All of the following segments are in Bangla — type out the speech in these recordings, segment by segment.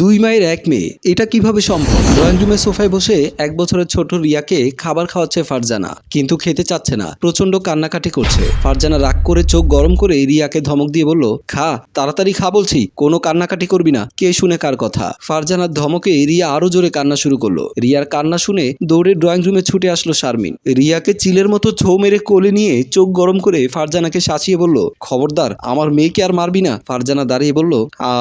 দুই মায়ের এক মেয়ে। এটা কীভাবে সম্ভব? ড্রয়িং রুমের সোফায় বসে এক বছরের ছোট রিয়াকে খাবার খাওয়াচ্ছে ফারজানা, কিন্তু খেতে চাচ্ছে না। প্রচণ্ড কান্নাকাটি করছে। ফারজানা রাগ করে চোখ গরম করে রিয়াকে ধমক দিয়ে বলল, খা, তাড়াতাড়ি খা বলছি, কোনো কান্নাকাটি করবি না। কে শুনে কার কথা? ফারজানার ধমকে রিয়া আরও জোরে কান্না শুরু করল। রিয়ার কান্না শুনে দৌড়ে ড্রয়িং রুমে ছুটে আসলো শারমিন। রিয়াকে চিলের মতো ছৌ মেরে কোলে নিয়ে চোখ গরম করে ফারজানাকে শাসিয়ে বলল, খবরদার, আমার মেয়েকে আর মারবি না। ফারজানা দাঁড়িয়ে বলল,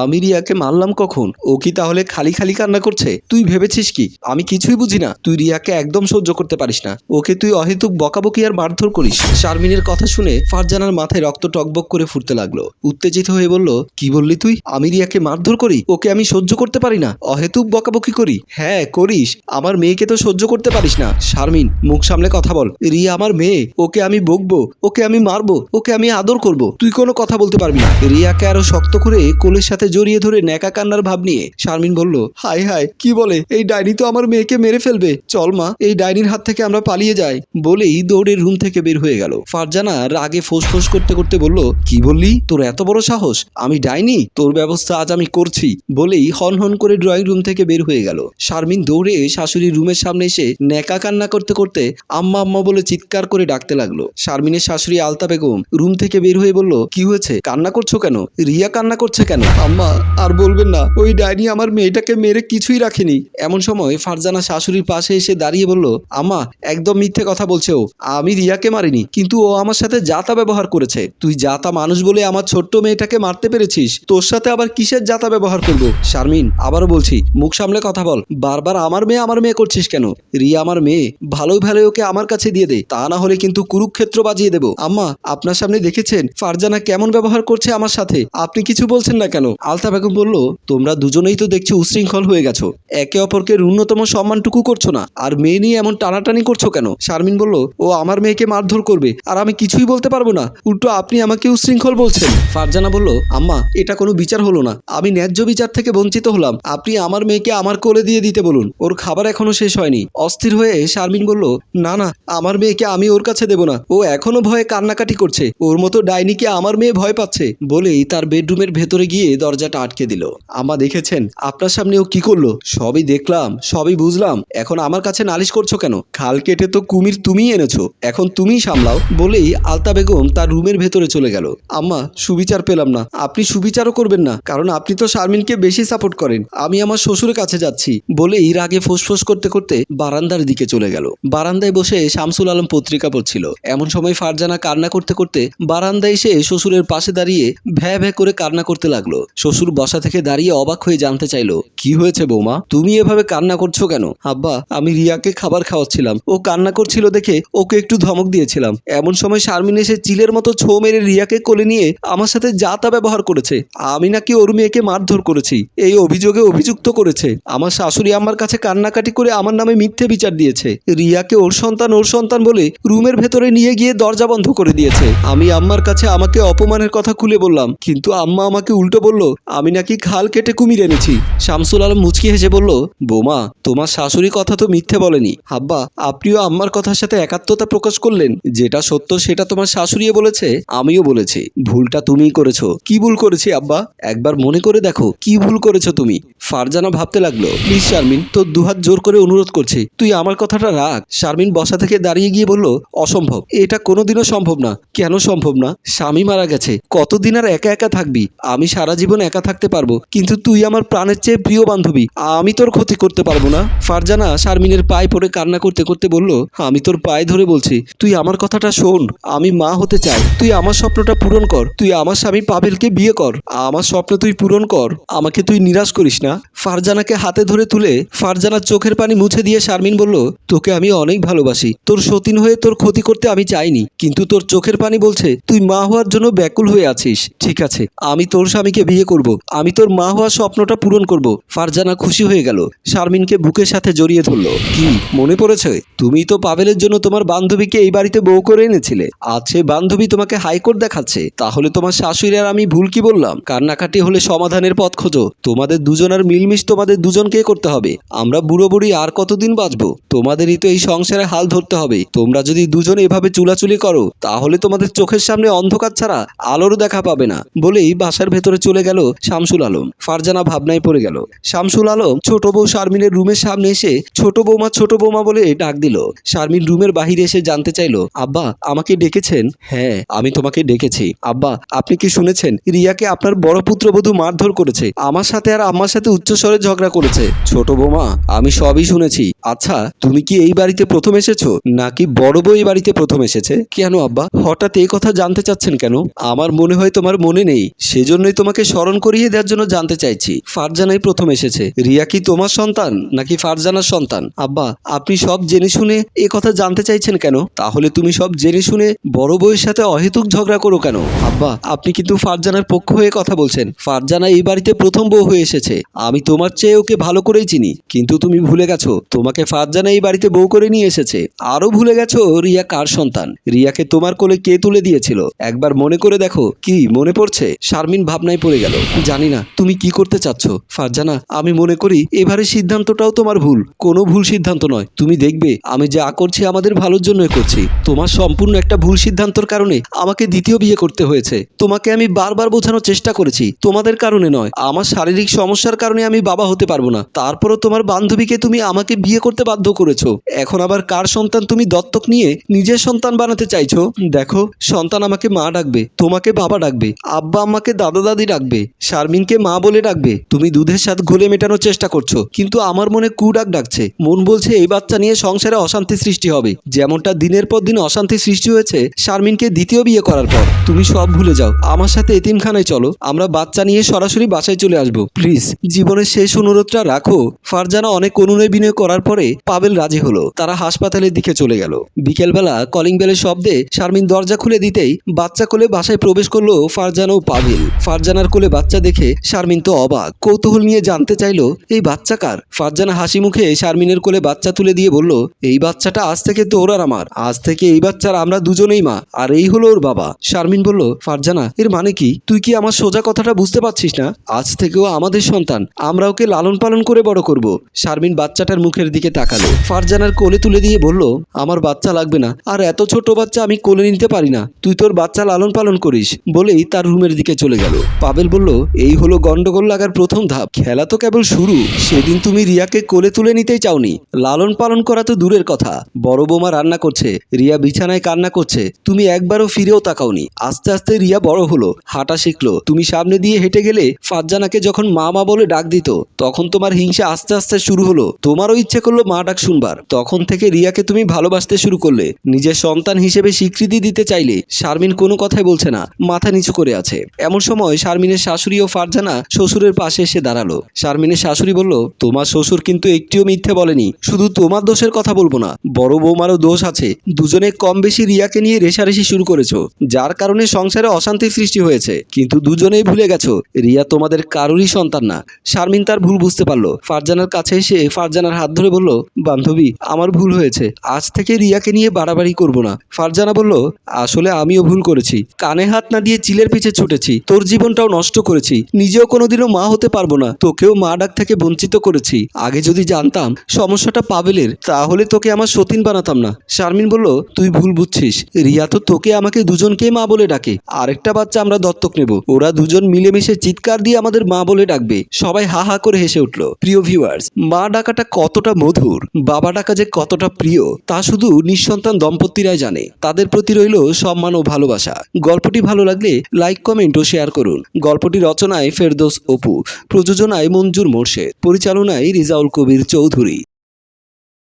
আমি রিয়াকে মারলাম কখন? ও কি তাহলে খালি খালি কান্না করছে? তুই ভেবেছিস কি? আমি কিছুই বুঝি না। তুই রিয়াকে একদম সহ্য করতে পারিস না। ওকে তুই অহেতুক বকাবকি আর মারধর করিস। শারমিনের কথা শুনে ফারজানার মাথায় রক্ত টকবক করে ফুটতে লাগল। উত্তেজিত হয়ে বলল, কি বললি তুই? আমি রিয়াকে মারধর করি? ওকে আমি সহ্য করতে পারি না। অহেতুক বকাবকি করি? হ্যাঁ করিস। আমার মেয়েকে তো সহ্য করতে পারিস না। শারমিন, মুখ সামলে কথা বল। রিয়া আমার মেয়ে। ওকে আমি বকবো। ওকে আমি মারবো। ওকে আমি আদর করব। তুই কোনো কথা বলতে পারবি না। রিয়াকে আরও শক্ত করে কোলের সাথে জড়িয়ে ধরে ন্যাকা কান্নার ভাব নিয়ে শারমিন বলল, হাই হাই, কি বলে? এই ডাইনি তো আমার মেয়েকে মেরে ফেলবে। চল মা, এই ডাইনির হাত থেকে আমরা পালিয়ে যাই। বলেই দৌড়ে রুম থেকে বের হয়ে গেল। ফারজানা রাগে ফোঁস করতে করতে বলল, কি বললি? তোর এত বড় সাহস? আমি ডাইনি? তোর ব্যবস্থা আজ আমি করছি। বলেই হন হন করে ড্রয়িং রুম থেকে বের হয়ে গেল। শারমিন দৌড়ে শাশুড়ির রুমের সামনে এসে ন্যাকা কান্না করতে করতে আম্মা আম্মা বলে চিৎকার করে ডাকতে লাগল। শারমিনের শাশুড়ি আলতা বেগম রুম থেকে বের হয়ে বলল, কি হয়েছে? কান্না করছ কেন? রিয়া কান্না করছে কেন? আম্মা, আর বলবেন না, ওই ডাইনি আমার মেয়েটাকে মেরে কিছুই রাখেনি। এমন সময় ফারজানা শাশুড়ির পাশে এসে দাঁড়িয়ে বলল, আম্মা, একদম মিথ্যে কথা বলছে ও। আমি রিয়াকে মারিনি, কিন্তু ও আমার সাথে জাতা ব্যবহার করেছে। তুই জাতা মানুষ বলে আমার ছোট্ট মেয়েটাকে মারতে পেরেছিস, তোর সাথে আবার কিসের জাতা ব্যবহার করব? শারমিন, আবারও বলছি, মুখ সামলে কথা বল। বারবার আমার মেয়ে আমার মেয়ে করছিস কেন? রিয়া আমার মেয়ে, ভালোই ভালোই ওকে আমার কাছে দিয়ে দে। তা না হলে কিন্তু কুরুক্ষেত্র বাজিয়ে দেবো। আম্মা, আপনার সামনে দেখেছেন ফারজানা কেমন ব্যবহার করছে আমার সাথে? আপনি কিছু বলছেন না কেন? আলতা বেগম বলল, তোমরা দুজনেই তো দেখছি উশৃঙ্খল হয়ে গেছো। একে অপরকে ন্যূনতম সম্মানটুকু করছ না। আর মেয়ে নিয়ে এমন টানাটানি করছ কেন? শারমিন বলল, ও আমার মেয়েকে মারধর করবে, আর আমি কিছুই বলতে পারব না। উল্টো আপনি আমাকে উশৃঙ্খল বলছেন। ফারজানা বলল, আম্মা, এটা কোনো বিচার হলো না। আমি ন্যায্য বিচার থেকে বঞ্চিত হলাম। আপনি আমার মেয়েকে আমার কোলে দিয়ে দিতে বলুন। ওর খাবার এখনও শেষ হয়নি। অস্থির হয়ে শারমিন বলল, না না, আমার মেয়েকে আমি ওর কাছে দেব না। ও এখনও ভয়ে কান্নাকাটি করছে। ওর মতো ডাইনিকে আমার মেয়ে ভয় পাচ্ছে। বলেই তার বেডরুমের ভেতরে গিয়ে দরজাটা আটকে দিল। আমা দেখেছেন আপনার সামনে ও কি করল? সবই দেখলাম, সবই বুঝলাম। এখন আমার কাছে নালিশ করছ কেন? খাল কেটে তো কুমির তুমিই এনেছো। এখন তুমিই সামলাও। বলেই আলতা বেগম তার রুমের ভেতরে চলে গেল। আম্মা, সুবিচার পেলাম না। আপনি সুবিচারও করবেন না, কারণ আপনি তো শারমিনকে বেশি সাপোর্ট করেন। আমি আমার শ্বশুরের কাছে যাচ্ছি। বলেই রাগে ফোঁস করতে করতে বারান্দার দিকে চলে গেল। বারান্দায় বসে শামসুল আলম পত্রিকা পড়ছিল। এমন সময় ফারজানা কান্না করতে করতে বারান্দায় এসে শ্বশুরের পাশে দাঁড়িয়ে ভ্যা ভ্যা করে কান্না করতে লাগল। শ্বশুর বসা থেকে দাঁড়িয়ে অবাক হয়ে জানতে চাইলো, কি হয়েছে বৌমা? তুমি এভাবে কান্না করছ কেন? আব্বা, আমি রিয়াকে খাবার খাওয়াচ্ছিলাম। ও কান্না করছিল দেখে ওকে একটু ধমক দিয়েছিলাম। এমন সময় শারমিন এসে চিলের মতো ছো মেরে রিয়াকে কোলে নিয়ে আমার সাথে যা তা ব্যবহার করেছে। আমি নাকি ওর মেয়েকে মারধর করেছি। এই অভিযোগে অভিযুক্ত করেছে। আমার শাশুড়ি আমার কাছে কান্নাকাটি করে আমার নামে মিথ্যে বিচার দিয়েছে। রিয়াকে ওর সন্তান ওর সন্তান বলে রুমের ভেতরে নিয়ে গিয়ে দরজা বন্ধ করে দিয়েছে। আমি আম্মার কাছে আমাকে অপমানের কথা খুলে বললাম। কিন্তু আম্মা আমাকে উল্টো বলল, আমি নাকি খাল কেটে কুমির এনেছি। শামসুল আলম মুচকি হেসে বলল, বোমা, তোমার শাশুড়ি কথা তো মিথ্যে বলেনি। আব্বা, আপনিও আম্মার কথার সাথে একাত্মতা প্রকাশ করলেন। যেটা সত্য, সেটা তোমার শাশুড়িও বলেছে, আমিও বলেছি। ভুলটা তুমিই করেছ। কি ভুল করেছি, আব্বা? একবার মনে করে দেখো, কি ভুল করেছ তুমি? ফারজানা ভাবতে লাগল, প্লিজ শারমিন, তোর দুহাত জোর করে অনুরোধ করছি। তুই আমার কথাটা রাখ। শারমিন বসা থেকে দাঁড়িয়ে গিয়ে বলল, অসম্ভব। এটা কোনোদিনও সম্ভব না। কেন সম্ভব না? স্বামী মারা গেছে। কতদিন আর একা একা থাকবি? আমি সারা জীবন একা থাকতে পারব। কিন্তু তুই আমার প্রাণের চেয়ে প্রিয় বান্ধবী, আমি তোর ক্ষতি করতে পারব না। ফারজানা শারমিনের পায়ে পড়ে কান্না করতে করতে বলল, আমি তোর পায়ে ধরে বলছি, তুই আমার কথাটা শোন, আমি মা হতে চাই, তুই আমার স্বপ্নটা পূরণ কর, তুই আমার স্বামী পাভেলকে বিয়ে কর, আমার স্বপ্ন তুই পূরণ কর, আমাকে তুই নিরাশ করিস না। ফারজানাকে হাতে ধরে তুলে ফারজানার চোখের পানি মুছে দিয়ে শারমিন বলল, তোকে আমি অনেক ভালোবাসি। তোর সতীন হয়ে তোর ক্ষতি করতে আমি চাইনি, কিন্তু তোর চোখের পানি বলছে, তুই মা হওয়ার জন্য ব্যাকুল হয়ে আছিস। ঠিক আছে, আমি তোর স্বামীকে বিয়ে করব। আমি তোর মা হওয়ার স্বপ্নটা পূরণ করব। ফারজানা খুশি হয়ে গেল। শারমিনকে বুকের সাথে জড়িয়ে ধরলো। কি, মনে পড়েছে? তুমি তো পাবেলের জন্য তোমার বান্ধবীকে এই বাড়িতে বউ করে এনেছিলে। আজ সে বান্ধবী তোমাকে হাইকোর্ট দেখাচ্ছে। তাহলে তোমার শাশুড়ি আর আমি ভুল কি বললাম? কান্নাকাটি হলে সমাধানের পথ খোঁজো। তোমাদের দুজনের মিল মিলমিশ তোমাদের দুজনকেই করতে হবে? আমরা বুড়ো বুড়ি আর কতদিন বাঁচবো? তোমাদেরই তো এই সংসারে হাল ধরতে হবে। তোমরা যদি দুজন এভাবে চুলাচুলি করো, তাহলে তোমাদের চোখের সামনে অন্ধকার ছাড়া আলোরও দেখা পাবে না। বলেই বাসার ভেতরে চলে গেল শামসুল আলম। ফারজানা ভাবনায় পড়ে গেল। শামসুল আলম ছোট বউ শারমিনের রুমের সামনে এসে ছোট বৌমা ছোট বৌমা বলে ডাক দিল। শারমিন রুমের বাহিরে এসে জানতে চাইলো, আব্বা, আমাকে ডেকেছেন? হ্যাঁ আমি তোমাকে ডেকেছি। আব্বা, আপনি কি শুনেছেন? রিয়াকে আপনার বড় পুত্রবধূ মারধর করেছে। আমার সাথে আর আমার সাথে উচ্চস্বরে ঝগড়া করেছে। ছোট বৌমা, আমি সবই শুনেছি। আচ্ছা তুমি কি এই বাড়িতে প্রথম এসেছ? নাকি বড় বউ এই বাড়িতে প্রথম এসেছে? কেন আব্বা? হঠাৎ এই কথা জানতে চাচ্ছেন কেন? আমার মনে হয় তোমার মনে নেই। সেজন্যই তোমাকে স্মরণ করিয়ে দেওয়ার জন্য জানতে চাইছি। ফারজানাই প্রথম এসেছে। রিয়া কি তোমার সন্তান, নাকি ফারজানার সন্তান? আব্বা, আপনি সব জেনে শুনে এ কথা জানতে চাইছেন কেন? তাহলে তুমি সব জেনে শুনে বড় বউয়ের সাথে অহেতুক ঝগড়া করো কেন? আব্বা, আপনি কিন্তু ফারজানার পক্ষ হয়ে কথা বলছেন। ফারজানা এই বাড়িতে প্রথম বউ হয়ে এসেছে। আমি তোমার চেয়ে ওকে ভালো করেই চিনি। কিন্তু তুমি ভুলে গেছো, তোমাকে ফারজানা এই বাড়িতে বউ করে নিয়ে এসেছে। আরও ভুলে গেছো রিয়া কার সন্তান? রিয়াকে তোমার কোলে কে তুলে দিয়েছিল? একবার মনে করে দেখো, কি মনে পড়ছে? শারমিন ভাবনায় পড়ে গেল, জানি না, তুমি কি করতে চাচ্ছ? ফারজানা, আমি মনে করি এবারের সিদ্ধান্তটাও তোমার ভুল। কোনো ভুল সিদ্ধান্ত নয়। তুমি দেখবে, আমি যা করছি আমাদের ভালোর জন্যই করছি। তোমার সম্পূর্ণ একটা ভুল সিদ্ধান্তর কারণে আমাকে দ্বিতীয় বিয়ে করতে হয়েছে। তোমাকে আমি বারবার বোঝানোর চেষ্টা করেছি। তোমাদের কারণে নয়, আমার শারীরিক সমস্যার কারণে আমি বাবা হতে পারব না। তারপরও তোমার বান্ধবীকে তুমি আমাকে বিয়ে করতে বাধ্য করেছ। এখন আবার কার সন্তান তুমি দত্তক নিয়ে নিজের সন্তান বানাতে চাইছো? দেখো, সন্তান আমাকে মা ডাকবে, তোমাকে বাবা ডাকবে, আব্বা আম্মাকে দাদা দাদি ডাকবে, শারমিনকে মা বলে ডাকবে। তুমি দুধের সাথে ঘোলে মেটানোর চেষ্টা করছ, কিন্তু আমার মনে কুডাক ডাকছে। মন বলছে এই বাচ্চা নিয়ে সংসারে অশান্তি সৃষ্টি হবে। যেমনটা দিনের পর দিন অশান্তি সৃষ্টি হয়েছে শারমিনকে দ্বিতীয় বিয়ে করার পর। তুমি সব ভুলে যাও। আমার সাথে এতিমখানায় চলো। আমরা বাচ্চা নিয়ে সরাসরি বাসায় চলে আসব। প্লিজ, জীবনের শেষ অনুরোধটা রাখো। ফারজানা অনেক অনুনয় বিনয় করার পরে পাবেল রাজি হলো। তারা হাসপাতালের দিকে চলে গেল। বিকেলবেলা কলিং বেলের শব্দে শারমিন দরজা খুলে দিতেই বাচ্চা কোলে বাসায় প্রবেশ করল ফারজানা ও পাভেল ফারজানার কোলে বাচ্চা দেখে শারমিন তো অবাক। কৌতূহল নিয়ে জানতে চাইলো, এই বাচ্চা কার? ফারজানা হাসি মুখে শারমিনের কোলে বাচ্চা তুলে দিয়ে বলল, এই বাচ্চাটা আজ থেকে তোর আর আমার। আজ থেকে এই বাচ্চার আমরা দুজনেই মা, আর এই হলো ওর বাবা। শারমিন বলল, ফারজানা, এর মানে কি? তুই কি আমার সোজা কথাটা বুঝতে পারছিস না? আজ থেকেও আমাদের সন্তান। আমরা ওকে লালন পালন করে বড় করব। শারমিন বাচ্চাটার মুখের দিকে তাকালো। ফারজানার কোলে তুলে দিয়ে বলল, আমার বাচ্চা লাগবে না। আর এত ছোট বাচ্চা আমি কোলে নিতে পারি না। তুই তোর বাচ্চা লালন পালন করিস। বলেই তার রুমের দিকে চলে গেল। পাবেল বলল, এই হলো গন্ডগোল লাগার প্রথম ধাপ। খেলা তো কেবল শুরু। সেদিন তুমি রিয়াকে কোলে তুলে নিতেই চাওনি। লালন পালন করা তো দূরের কথা। বড় বৌমা রান্না করছে। রিয়া বিছানায় কান্না করছে। তুমি একবারও ফিরেও তাকাওনি। আস্তে আস্তে রিয়া বড় হলো। হাঁটা শিখলো। তুমি সামনে দিয়ে হেঁটে গেলে ফারজানাকে যখন মা মা বলে ডাক দিত তখন তোমার হিংসা আস্তে আস্তে শুরু হলো। তোমারও ইচ্ছে করল মা ডাক শুনবার। তখন থেকে রিয়াকে তুমি ভালোবাসতে শুরু করলে। নিজের সন্তান হিসেবে স্বীকৃতি দিতে চাইলে শারমিন কোনো কথাই বলছে না। মাথা নিচু করে আছে। এমন সময় শারমিনের শাশুড়ি ও ফারজানা শ্বশুরের পাশে এসে দাঁড়াল। শারমিনের শাশুড়ি বলল, তোমার শ্বশুর কিন্তু একটিও মিথ্যে বলেনি। শুধু তোমার দোষের কথা বলব না। বড় বৌমারও দোষ আছে। দুজনে কম বেশি রিয়াকে নিয়ে রেশারেশি শুরু করেছ। যার কারণে সংসারে অশান্তি সৃষ্টি হয়েছে। কিন্তু দুজনেই ভুলে গেছো। রিয়া তোমাদের কারোরই সন্তান না। শারমিন তার ভুল বুঝতে পারল। ফারজানার কাছে এসে ফারজানার হাত ধরে বলল, বান্ধবী, আমার ভুল হয়েছে। আজ থেকে রিয়াকে নিয়ে বাড়াবাড়ি করব না। ফারজানা বলল, আসলে আমিও ভুল করেছি। কানে হাত না দিয়ে চিলের পিছে ছুটেছি। তোর জীবনটাও নষ্ট করেছি। নিজেও কোনোদিনও মা হতে পারব না। তোকেও মা ডাক থেকে বঞ্চিত করেছি। আগে যদি জানতাম সমস্যাটা পাবেলের, তাহলে তোকে আমার সতীন বানাতাম না। শারমিন বলল, তুই ভুল বুঝছিস। রিয়া তো তোকে, আমাকে দুজনকে মা বলে ডাকে। আরেকটা বাচ্চা আমরা দত্তক নেব। ওরা দুজন মিলেমিশে চিৎকার দিয়ে আমাদের মা বলে ডাকবে। সবাই হা হা করে হেসে উঠল, প্রিয় ভিউয়ার্স মা ডাকাটা কতটা মধুর, বাবা ডাকা যে কতটা প্রিয়, তা শুধু নিঃসন্তান দম্পতিরাই জানে। তাদের প্রতি রইল সম্মান ও ভালোবাসা। গল্পটি ভালো লাগলে লাইক, কমেন্ট ও শেয়ার করুন। গল্পটি রচনায় ফেরদোস অপু, প্রযোজনায় মঞ্জুর মোর্শেদ, পরিচালনায় রিজাউল কবির চৌধুরী।